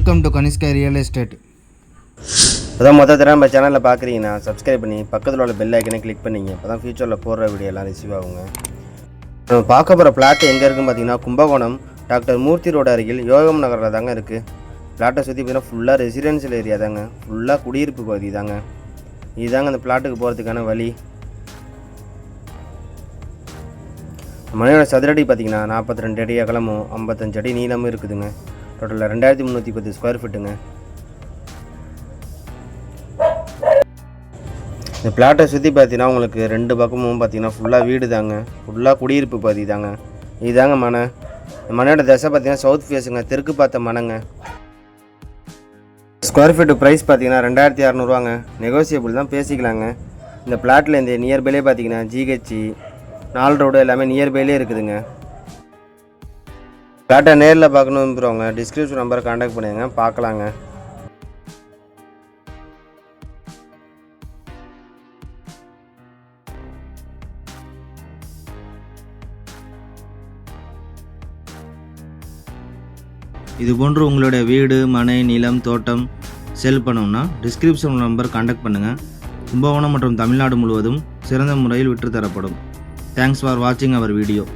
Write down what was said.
Welcome to Kanishka real estate அதான் மொத்த தடவை நம்ம சேனலில் பார்க்குறீங்கன்னா சப்ஸ்கிரைப் பண்ணி பக்கத்தில் உள்ள பெல் ஐக்கனை கிளிக் பண்ணிங்க அப்போ தான் ஃபியூச்சரில் போடுற வீடியோலாம் ரிசீவ் ஆகுங்க. நம்ம பார்க்க போகிற பிளாட் எங்கே இருக்குன்னு பார்த்தீங்கன்னா கும்பகோணம் டாக்டர் மூர்த்தி ரோடு அருகில் யோகம் நகரில் தாங்க இருக்குது பிளாட்டை சுற்றி பார்த்தீங்கன்னா ஃபுல்லாக ரெசிடென்ஷியல் ஏரியா தாங்க. ஃபுல்லாக குடியிருப்பு பகுதி தாங்க. இதுதாங்க அந்த பிளாட்டுக்கு போகிறதுக்கான வழி. மனையோட சதுரடி பார்த்தீங்கன்னா நாற்பத்தி ரெண்டு அடி அகலமும் ஐம்பத்தஞ்சு அடி நீளமும் இருக்குதுங்க. டோட்டலில் ரெண்டாயிரத்தி முந்நூற்றி பத்து ஸ்கொயர் ஃபீட்டுங்க இந்த பிளாட்டை சுற்றி பார்த்தீங்கன்னா உங்களுக்கு ரெண்டு பக்கமும் பார்த்தீங்கன்னா ஃபுல்லாக வீடு தாங்க. ஃபுல்லாக குடியிருப்பு பகுதி தாங்க. இதுதாங்க மனை. இந்த மனையோட தசை பார்த்தீங்கன்னா சவுத் ஃபேஸுங்க தெற்கு பார்த்த மனைங்க. ஸ்கொயர் ஃபீட்டு ப்ரைஸ் பார்த்தீங்கன்னா ரெண்டாயிரத்தி அறநூறுவாங்க. நெகோசியபிள் தான் பேசிக்கலாங்க. இந்த பிளாட்டில் இந்த நியர்பைலே பார்த்தீங்கன்னா ஜிஹெச்சி நாலு ரோடு எல்லாமே நியர்பைலே இருக்குதுங்க. பிளாட்டை நேரில் பார்க்கணும் விரும்புகிறவங்க டிஸ்கிரிப்ஷன் நம்பரை காண்டாக்ட் பண்ணுங்க பார்க்கலாங்க. இது போன்று உங்களுடைய வீடு மனை நிலம் தோட்டம் செல் பண்ணணும்னா டிஸ்கிரிப்ஷன் நம்பர் காண்டாக்ட் பண்ணுங்கள் கும்பகோணம் மற்றும் தமிழ்நாடு முழுவதும் சிறந்த முறையில் விற்றுத்தரப்படும். தேங்க்ஸ் ஃபார் வாட்சிங் அவர் வீடியோ